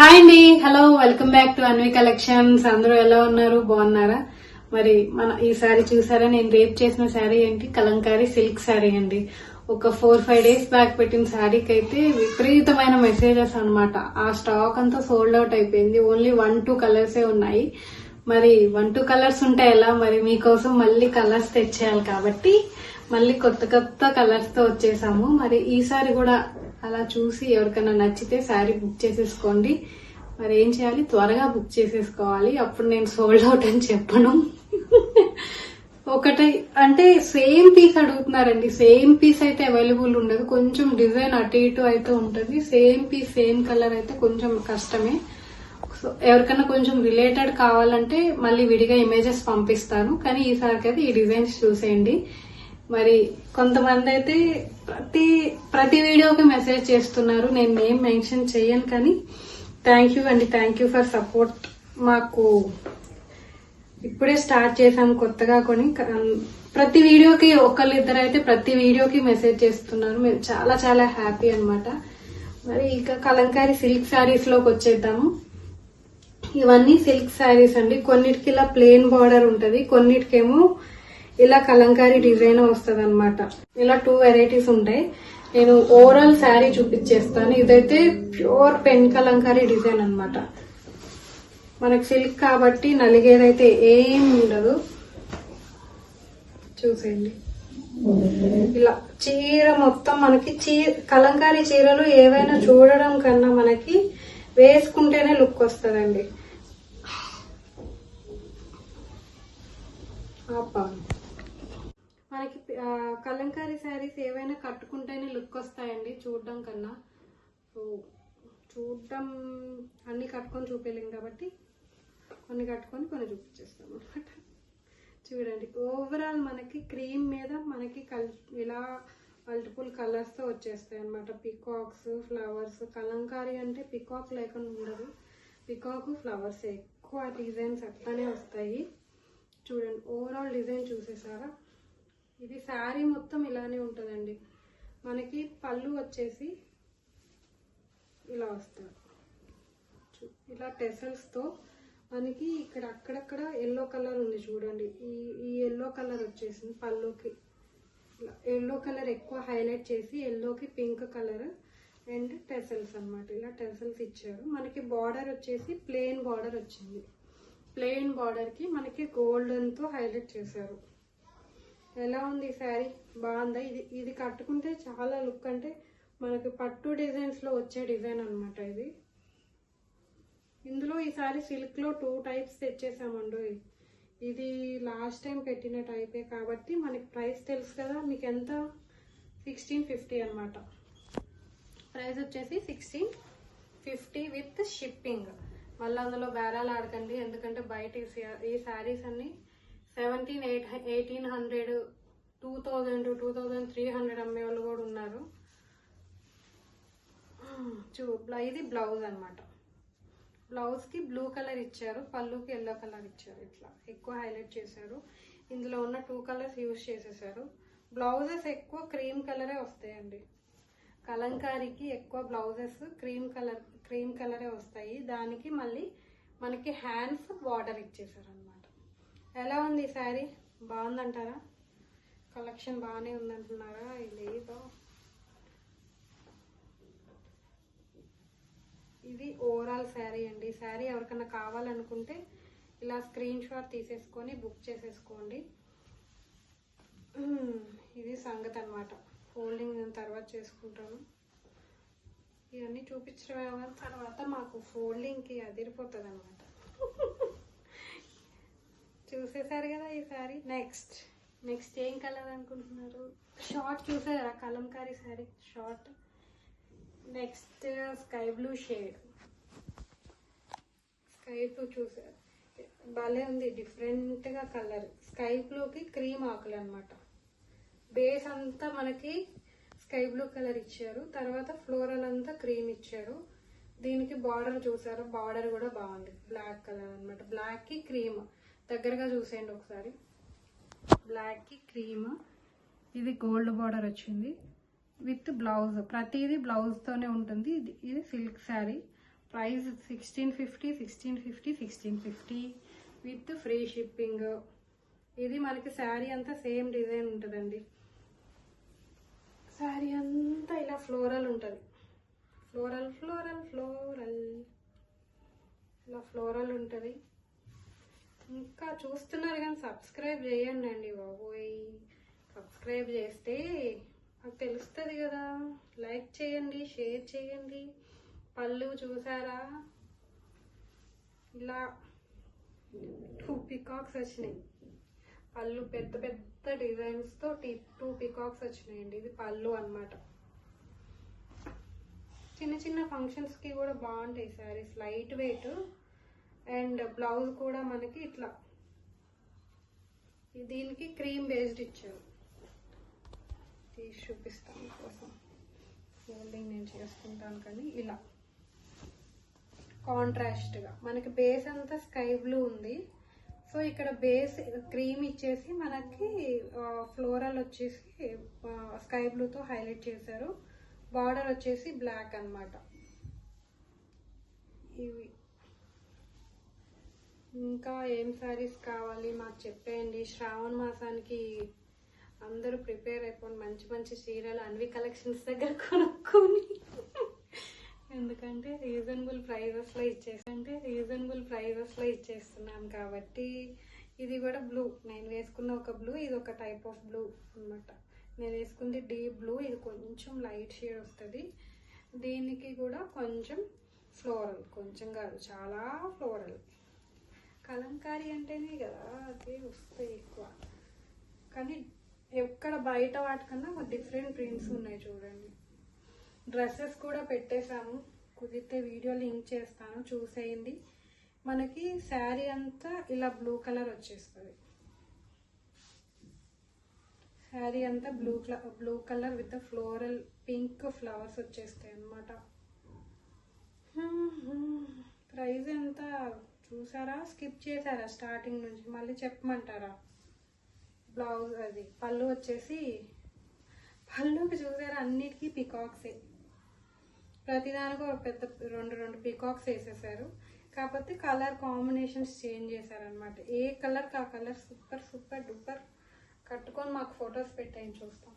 Hi అండి. Hello welcome back to Anvi collections. అందరూ ఎలా ఉన్నారు? బాగున్నారా? మరి మన ఈ సారీ చూసారా? నేను రేప్ చేసిన శారీ ఏంటి? కలంకారీ సిల్క్ శారీ అండి. ఒక ఫోర్ ఫైవ్ డేస్ బ్యాక్ పెట్టిన శారీకి అయితే విపరీతమైన మెసేజెస్ అనమాట ఆ స్టాక్ అంతా సోల్డ్ అవుట్ అయిపోయింది. ఓన్లీ వన్ టూ కలర్సే ఉన్నాయి. మరి వన్ టూ కలర్స్ ఉంటే ఎలా? మరి మీకోసం మళ్ళీ కలర్స్ తెచ్చేయాలి కాబట్టి మళ్ళీ కొత్త కొత్త కలర్స్తో వచ్చేసాము. మరి ఈసారి కూడా అలా చూసి ఎవరికైనా నచ్చితే శారీ బుక్ చేసేసుకోండి. మరి ఏం చేయాలి? త్వరగా బుక్ చేసేసుకోవాలి. అప్పుడు నేను సోల్డ్ అవుట్ అని చెప్పను. ఒకటి అంటే సేమ్ పీస్ అడుగుతున్నారండి. సేమ్ పీస్ అయితే అవైలబుల్ ఉండదు. కొంచెం డిజైన్ అటు ఇటు అయితే ఉంటుంది. సేమ్ పీస్ సేమ్ కలర్ అయితే కొంచెం కష్టమే. సో ఎవరికైనా కొంచెం రిలేటెడ్ కావాలంటే మళ్ళీ విడిగా ఇమేజెస్ పంపిస్తాను. కానీ ఈసారికి అయితే ఈ డిజైన్స్ చూసేయండి. మరి కొంతమంది అయితే ప్రతి ప్రతి వీడియోకి మెసేజ్ చేస్తున్నారు. నేను నేమ్ మెన్షన్ చేయను కానీ థ్యాంక్ యూ అండి. థ్యాంక్ యూ ఫర్ సపోర్ట్ మాకు ఇప్పుడే స్టార్ట్ చేసాము కొత్తగా కొని. ప్రతి వీడియోకి ఒకళ్ళు ఇద్దరు అయితే ప్రతి వీడియోకి మెసేజ్ చేస్తున్నారు. మేము చాలా చాలా హ్యాపీ అన్నమాట. మరి ఇక కలంకారీ సిల్క్ శారీస్లోకి వచ్చేద్దాము. ఇవన్నీ సిల్క్ శారీస్ అండి. కొన్నిటికి ఇలా ప్లెయిన్ బార్డర్ ఉంటుంది. కొన్నిటికేమో ఇలా కలంకారీ డిజైన్ వస్తుంది అనమాట ఇలా టూ వెరైటీస్ ఉంటాయి. నేను ఓవరాల్ శారీ చూపించేస్తాను. ఇదైతే ప్యూర్ పెన్ కలంకారీ డిజైన్ అనమాట మనకి సిల్క్ కాబట్టి నలిగేదైతే ఏం ఉండదు. చూసేయండి. ఇలా చీర మొత్తం మనకి చీర కలంకారీ చీరలు ఏవైనా చూడడం కన్నా మనకి వేసుకుంటేనే లుక్ వస్తుందండి. ఆపా. మనకి కలంకారీ శారీస్ ఏవైనా కట్టుకుంటేనే లుక్ వస్తాయండి చూడడం కన్నా. సో చూడడం అన్ని కట్టుకొని చూపించలేం కాబట్టి కొన్ని కట్టుకొని కొన్ని చూపించేస్తాం అనమాట చూడండి ఓవరాల్ మనకి క్రీమ్ మీద మనకి కల్ ఇలా మల్టిపుల్ కలర్స్తో వచ్చేస్తాయి అనమాట పికాక్స్ ఫ్లవర్స్ కలంకారీ అంటే పికాక్ లేకుండా ఉండదు. పికాక్ ఫ్లవర్స్ ఎక్కువ డిజైన్స్ అట్లానే వస్తాయి. చూడండి ఓవరాల్ డిజైన్ చూసేసారా? ఇది శారీ మొత్తం ఇలానే ఉంటుందండి. మనకి పళ్ళు వచ్చేసి ఇలా వస్తుంది ఇలా టెసల్స్తో మనకి ఇక్కడ అక్కడక్కడ ఎల్లో కలర్ ఉంది చూడండి. ఈ ఈ ఎల్లో కలర్ వచ్చేసింది పళ్ళుకి. ఎల్లో కలర్ ఎక్కువ హైలైట్ చేసి ఎల్లోకి పింక్ కలర్ అండ్ టెసల్స్ అన్నమాట. ఇలా టెసల్స్ ఇచ్చారు. మనకి బార్డర్ వచ్చేసి ప్లెయిన్ బార్డర్ వచ్చింది. ప్లెయిన్ బార్డర్కి మనకి గోల్డెన్తో హైలైట్ చేశారు. ఎలా ఉంది ఈ శారీ? బాగుందా? ఇది ఇది కట్టుకుంటే చాలా లుక్ అంటే మనకి పట్టు డిజైన్స్లో వచ్చే డిజైన్ అనమాట ఇది. ఇందులో ఈసారి సిల్క్ సిల్క్లో టూ టైప్స్ తెచ్చేసామండి. ఇది లాస్ట్ టైం పెట్టిన టైపే కాబట్టి మనకి ప్రైస్ తెలుసు కదా మీకు ఎంత? సిక్స్టీన్ ఫిఫ్టీ అనమాట ప్రైస్ వచ్చేసి సిక్స్టీన్ ఫిఫ్టీ విత్ షిప్పింగ్ మళ్ళీ అందులో బేరాలు ఆడకండి ఎందుకంటే బయట ఈ శారీస్ అన్నీ seventeen eight eighteen hundred two thousand two thousand three hundred అమ్మే వాళ్ళు కూడా ఉన్నారు. చూ ఇది బ్లౌజ్ అనమాట బ్లౌజ్కి బ్లూ కలర్ ఇచ్చారు పళ్ళుకి ఎల్లో కలర్ ఇచ్చారు ఇట్లా. ఎక్కువ హైలైట్ చేశారు. ఇందులో ఉన్న టూ కలర్స్ యూజ్ చేసేసారు. బ్లౌజెస్ ఎక్కువ క్రీమ్ కలరే వస్తాయండి. కలంకారీకి ఎక్కువ బ్లౌజెస్ క్రీమ్ కలర్ క్రీమ్ కలరే వస్తాయి. దానికి మళ్ళీ మనకి హ్యాండ్స్ బార్డర్ ఇచ్చేసారు అనమాట ఎలా ఉంది శారీ? బాగుందంటారా? కలెక్షన్ బాగానే ఉందంటున్నారా? లేదో. ఇది ఓవరాల్ శారీ అండి. శారీ ఎవరికైనా కావాలనుకుంటే ఇలా స్క్రీన్ షాట్ తీసేసుకొని బుక్ చేసేసుకోండి. ఇది సంగతి అనమాట ఫోల్డింగ్ నేను తర్వాత చేసుకుంటాను. ఇవన్నీ చూపించడం తర్వాత మాకు ఫోల్డింగ్కి అదిరిపోతుంది అనమాట చూసేసారు కదా ఈ శారీ నెక్స్ట్ నెక్స్ట్ ఏం కలర్ అనుకుంటున్నారు? షార్ట్ చూసారా? Kalamkari sari short next sky blue shade sky blue చూసారు. భలే ఉంది. డిఫరెంట్గా కలర్ స్కై బ్లూకి క్రీమ్ ఆకులు అనమాట బేస్ అంతా మనకి స్కై బ్లూ కలర్ ఇచ్చారు. తర్వాత ఫ్లోరల్ అంతా క్రీమ్ ఇచ్చారు. దీనికి బార్డర్ చూసారు? బార్డర్ కూడా బాగుంది. బ్లాక్ కలర్ అన్నమాట. బ్లాక్కి క్రీమ్ దగ్గరగా చూసేయండి ఒకసారి. బ్లాక్కి క్రీమ్ ఇది గోల్డ్ బార్డర్ వచ్చింది. విత్ బ్లౌజ్ ప్రతిదీ బ్లౌజ్తోనే ఉంటుంది. ఇది ఇది silk sari price sixteen fifty sixteen fifty sixteen fifty with free shipping ఇది మనకి శారీ అంతా సేమ్ డిజైన్ ఉంటుందండి. శారీ అంతా ఇలా ఫ్లోరల్ ఉంటుంది. ఫ్లోరల్ ఫ్లోరల్ ఫ్లోరల్ ఇలా ఫ్లోరల్ ఉంటుంది. ఇంకా చూస్తున్నారు కానీ సబ్స్క్రైబ్ చేయండి అండి బాబోయ్. సబ్స్క్రైబ్ చేస్తే నాకు తెలుస్తుంది కదా. లైక్ చేయండి షేర్ చేయండి. పళ్ళు చూసారా? ఇలా టూ పికాక్స్ వచ్చినాయి. పళ్ళు పెద్ద పెద్ద డిజైన్స్తో టీ టూ పికాక్స్ వచ్చినాయండి. ఇది పళ్ళు అన్నమాట. చిన్న చిన్న ఫంక్షన్స్కి కూడా బాగుంటాయి saris. Light weight and blouse కూడా మనకి ఇట్లా. దీనికి క్రీమ్ బేస్డ్ ఇచ్చారు. తీసి చూపిస్తాను కోసం ఫోల్డింగ్ నేను చేసుకుంటాను కానీ ఇలా. కాంట్రాస్ట్గా మనకి బేస్ అంతా స్కై బ్లూ ఉంది. సో ఇక్కడ బేస్ క్రీమ్ ఇచ్చేసి మనకి ఫ్లోరల్ వచ్చేసి స్కై బ్లూతో హైలైట్ చేశారు. బార్డర్ వచ్చేసి బ్లాక్ అన్నమాట. ఇవి. ఇంకా ఏం శారీస్ కావాలి మాకు చెప్పేయండి. శ్రావణ మాసానికి అందరూ ప్రిపేర్ అయిపోండి. మంచి మంచి చీరలు అన్వి కలెక్షన్స్ దగ్గర కొనుక్కొని. ఎందుకంటే రీజనబుల్ ప్రైజెస్లో ఇచ్చేసంటే రీజనబుల్ ప్రైజెస్లో ఇచ్చేస్తున్నాం కాబట్టి ఇది కూడా బ్లూ నేను వేసుకున్న ఒక బ్లూ ఇది ఒక టైప్ ఆఫ్ బ్లూ అన్నమాట. నేను వేసుకుంది డీప్ బ్లూ ఇది కొంచెం లైట్ షేడ్ వస్తుంది. దీనికి కూడా కొంచెం ఫ్లోరల్ కొంచెం కాదు చాలా ఫ్లోరల్ కలంకారీ అంటేనే కదా అదే వస్తాయి ఎక్కువ. కానీ ఎక్కడ బయట వాటికన్నా డిఫరెంట్ ప్రింట్స్ ఉన్నాయి చూడండి. డ్రెస్సెస్ కూడా పెట్టేశాము. కుదిరితే వీడియో లింక్ చేస్తాను చూసేయండి. మనకి శారీ అంతా ఇలా బ్లూ కలర్ వచ్చేస్తుంది. శారీ అంతా blue blue colour with floral pink flowers వచ్చేస్తాయి అన్నమాట. ప్రైస్ ఎంత? చూసారా? స్కిప్ చేశారా స్టార్టింగ్ నుంచి? మళ్ళీ చెప్పమంటారా? బ్లౌజ్ అది పళ్ళు వచ్చేసి పళ్ళుకి చూసారా? అన్నిటికీ పికాక్సే ప్రతిదానికి ఒక పెద్ద రెండు రెండు పికాక్స్ వేసేసారు. కాకపోతే కలర్ కాంబినేషన్స్ చేంజ్ చేశారనమాట ఏ కలర్కి ఆ కలర్ సూపర్ సూపర్ డూపర్ కట్టుకొని మాకు ఫొటోస్ పెట్టండి చూస్తాం.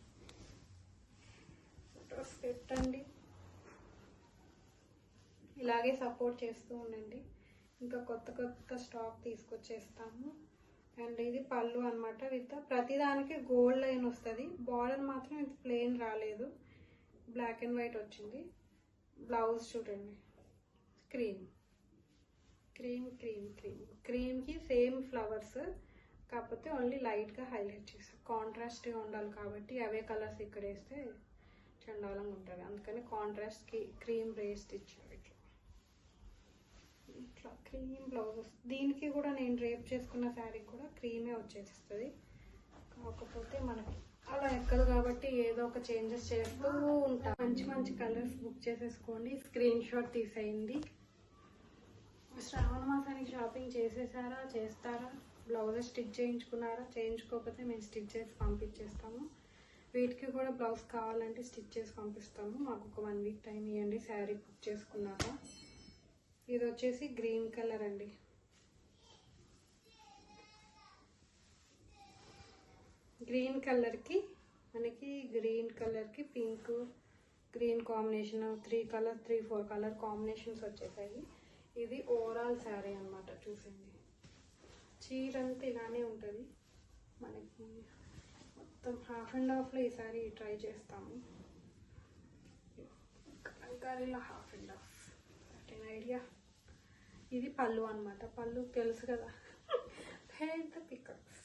ఫొటోస్ పెట్టండి. ఇలాగే సపోర్ట్ చేస్తూ ఉండండి. ఇంకా కొత్త కొత్త స్టాక్ తీసుకొచ్చేస్తాము. అండ్ ఇది పళ్ళు అనమాట విత్ ప్రతిదానికి గోల్డ్ లైన్ వస్తుంది. బార్డర్ మాత్రం ఇది ప్లెయిన్ రాలేదు. బ్లాక్ అండ్ వైట్ వచ్చింది. బ్లౌజ్ చూడండి. క్రీమ్ క్రీమ్ క్రీమ్ క్రీమ్ క్రీమ్కి సేమ్ ఫ్లవర్స్ కాకపోతే ఓన్లీ లైట్గా హైలైట్ చేస్తారు కాంట్రాస్ట్గా ఉండాలి కాబట్టి అవే కలర్స్ ఇక్కడ వేస్తే చండాలంగా ఉంటుంది. అందుకని కాంట్రాస్ట్కి క్రీమ్ రేస్ట్ ఇచ్చారు. ఇట్లా క్రీమ్ బ్లౌజ్ వస్తుంది దీనికి కూడా నేను రేప్ చేసుకున్న శారీ కూడా క్రీమే వచ్చేస్తుంది కాకపోతే మనకి అలా ఎక్కదు కాబట్టి ఏదో ఒక చేంజెస్ చేస్తూ ఉంటాం. మంచి మంచి కలర్స్ బుక్ చేసేసుకోండి. స్క్రీన్ షాట్ తీసేయండి. శ్రావణ మాసానికి షాపింగ్ చేసేసారా? చేస్తారా? బ్లౌజ్ స్టిచ్ చేయించుకున్నారా? చేయించుకోకపోతే మేము స్టిచ్ చేసి పంపించేస్తాము. వీటికి కూడా బ్లౌజ్ కావాలంటే స్టిచ్ చేసి పంపిస్తాము. మాకు ఒక వన్ వీక్ టైం ఇవ్వండి శారీ బుక్ చేసుకున్నాక. ఇది వచ్చేసి గ్రీన్ కలర్ అండి. గ్రీన్ కలర్కి మనకి గ్రీన్ కలర్కి pink green combination three colour three four colour combinations వచ్చేసాయి. ఇది ఓవరాల్ శారీ అన్నమాట చూసింది చీర అంతా ఇలానే ఉంటుంది. మనకి మొత్తం హాఫ్ అండ్ హాఫ్లో ఈ శారీ ట్రై చేస్తాము. కలంకారీలో హాఫ్ అండ్ హాఫ్ ఐడియా. ఇది పళ్ళు అన్నమాట. పళ్ళు తెలుసు కదా. పెద్ద పికాక్స్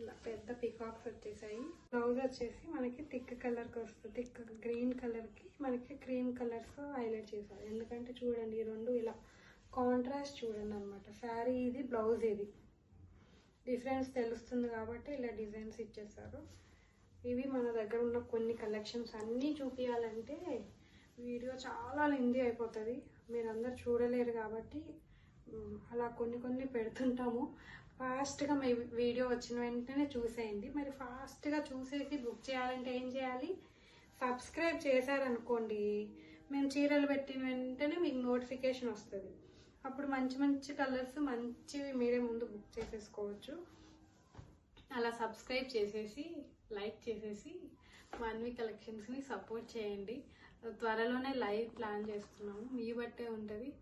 ఇలా పెద్ద పికాక్స్ వచ్చేసాయి. బ్లౌజ్ వచ్చేసి మనకి థిక్ కలర్కి వస్తుంది. థిక్ గ్రీన్ కలర్కి మనకి క్రీమ్ కలర్స్ హైలైట్ చేశారు. ఎందుకంటే చూడండి ఈ రెండు ఇలా కాంట్రాస్ట్ చూడండి అనమాట శారీ ఇది బ్లౌజ్ ఇది. డిఫరెన్స్ తెలుస్తుంది కాబట్టి ఇలా డిజైన్స్ ఇచ్చేసారు ఇవి మన దగ్గర ఉన్న కొన్ని కలెక్షన్స్ అన్నీ చూపించాలంటే వీడియో చాలా లెంది అయిపోతుంది. మీరందరూ చూడలేరు కాబట్టి అలా కొన్ని కొన్ని పెడుతుంటాము. ఫాస్ట్గా మీ వీడియో వచ్చిన వెంటనే చూసేయండి. మరి ఫాస్ట్గా చూసేసి బుక్ చేయాలంటే ఏం చేయాలి? సబ్స్క్రైబ్ చేశారనుకోండి మేము చీరలు పెట్టిన వెంటనే మీకు నోటిఫికేషన్ వస్తుంది. అప్పుడు మంచి మంచి కలర్స్ మంచివి మీరే ముందు బుక్ చేసేసుకోవచ్చు. అలా సబ్స్క్రైబ్ చేసేసి లైక్ చేసేసి మాన్వి కలెక్షన్స్ని సపోర్ట్ చేయండి. త్వరలోనే లైవ్ ప్లాన్ చేస్తున్నాము. మీ బట్టే ఉంటుంది.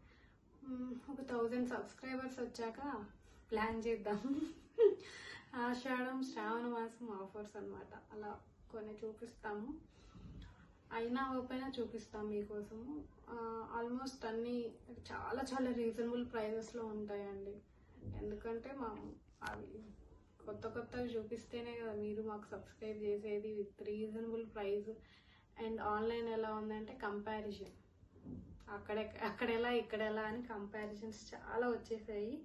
ఒక థౌజండ్ సబ్స్క్రైబర్స్ వచ్చాక ప్లాన్ చేద్దాం. ఆషాఢం శ్రావణ మాసం ఆఫర్స్ అనమాట అలా కొన్ని చూపిస్తాము. అయినా ఓపెన్ చూపిస్తాం మీకోసము. ఆల్మోస్ట్ అన్నీ చాలా చాలా రీజనబుల్ ప్రైజెస్లో ఉంటాయండి. ఎందుకంటే మా అవి కొత్త కొత్తవి చూపిస్తేనే కదా మీరు మాకు సబ్స్క్రైబ్ చేసేది. With reasonable price and online ఎలా ఉందంటే కంపారిజన్. అక్కడ అక్కడ ఎలా ఇక్కడ ఎలా అని కంపారిజన్స్ చాలా వచ్చేసాయి.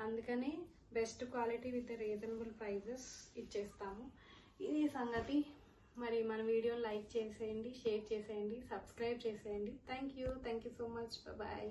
అందుకని best quality with reasonable prices ఇచ్చేస్తాము. ఇది సంగతి. మరి మన వీడియోని లైక్ చేసేయండి షేర్ చేసేయండి సబ్స్క్రైబ్ చేసేయండి. Thank you. Thank you so much. Bye